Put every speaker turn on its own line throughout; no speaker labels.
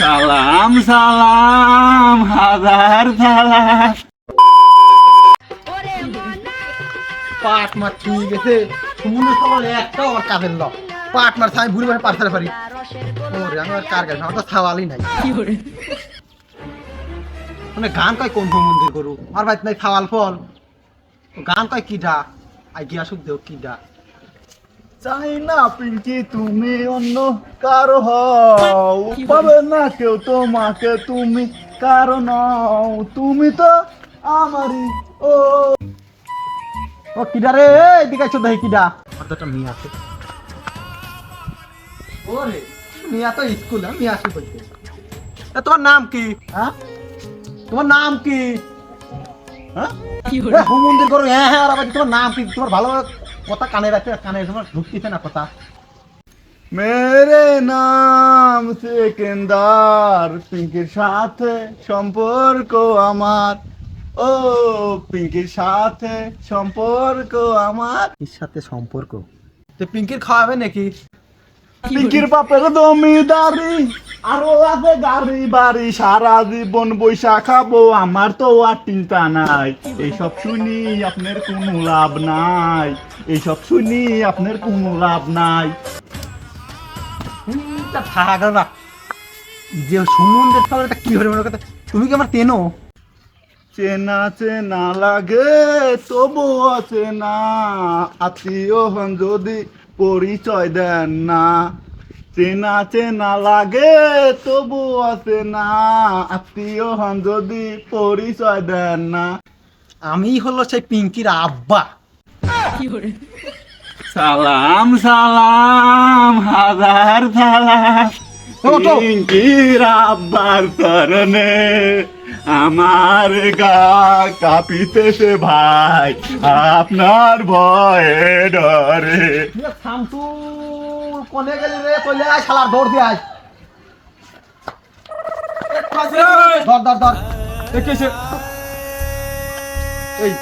সালাম সালাম হাজার সালাম।
পাট মার ঠিক আছে সমুদ্র সবার একটা আমার কাজের ল পাট মার আমি ভুলে ভাবে পাঠাতে পারি। ওরে আমি আর কার গাছ আমার তো নাই। মানে গান কয় কোন মন্দির করু আর ভাই নাই ছাওয়াল ফল। গান কয় কিডা আই গিয়া সুখ দেও কিডা
চাই না পিঙ্কি তুমি অন্য কারও হও। পাবে না কেউ তোমাকে তুমি কারও নও। তুমি তো আমারই ও।
ও কিডা রে? এদিকে আইছো দেখি কিডা। একটা মেয়ে আছে ওরে মিয়া তো স্কুল মিয়া আসি বলতে। তোমার নাম কি? হ্যাঁ? তোমার নাম কি? হ্যাঁ? এ, হোম মন্দির করো হ্যাঁ হ্যাঁ আর তোমার নাম কি? তোমার ভালো কথা কানে রাখতে কানে তোমার ঢুকতেছে না কথা।
মেরে নাম সেকেন্দার পিঙ্কির সাথে সম্পর্ক আমার। ও পিঙ্কির সাথে সম্পর্ক আমার।
এর সাথে সম্পর্ক? তো পিঙ্কির খাওয়াবে নাকি?
পিঙ্কির বাপের জমিদারি। আরও আছে গাড়ি বাড়ি সারা জীবন বৈশা খাব আমার তো আর চিন্তা নাই। এইসব শুনি আপনার কোনো লাভ নাই। এইসব শুনি আপনার কোনো লাভ নাই।
হুম, তা না যে সমুদ্রের খাবারটা কি হবে মনে কথা তুমি কি আমার তেনো
চেনা চেনা লাগে তবু আছে না আত্মীয় হন যদি পরিচয় দেন না চেনা চেনা লাগে তবু আছে না আত্মীয় হন যদি পরিচয় দেন না।
আমি হলো সেই পিঙ্কির আব্বা।
সালাম সালাম হাজার সালাম। পিঙ্কির আব্বার কারণে আমার গা কাঁপিতেছে ভাই আপনার ভয়ে ডরে।
শামসু কোনে গেলি রে? চলে আয় শালার দৌড় দিয়ে আয়। ধর ধর ধর। দেখেছে এই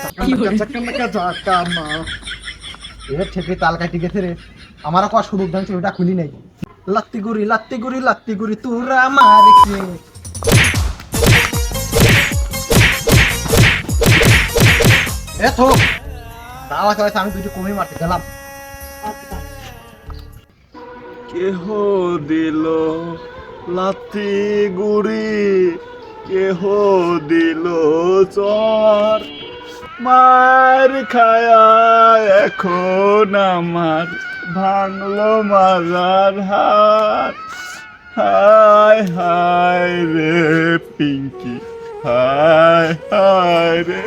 এবার ঠেকে তাল কাটি গেছে রে। আমারও কয়া শুরু ধান ওটা খুলি নাই। লাত্তি গুড়ি লাত্তি গুড়ি লাত্তি গুড়ি তোরা মার কে? এ থো দাওয়া
গুড়ি, কেহ দিল চর। মার খায়া এখন আমার ভাঙলো মাজার হাত। হায় হায় রে পিঙ্কি, হায় হায় রে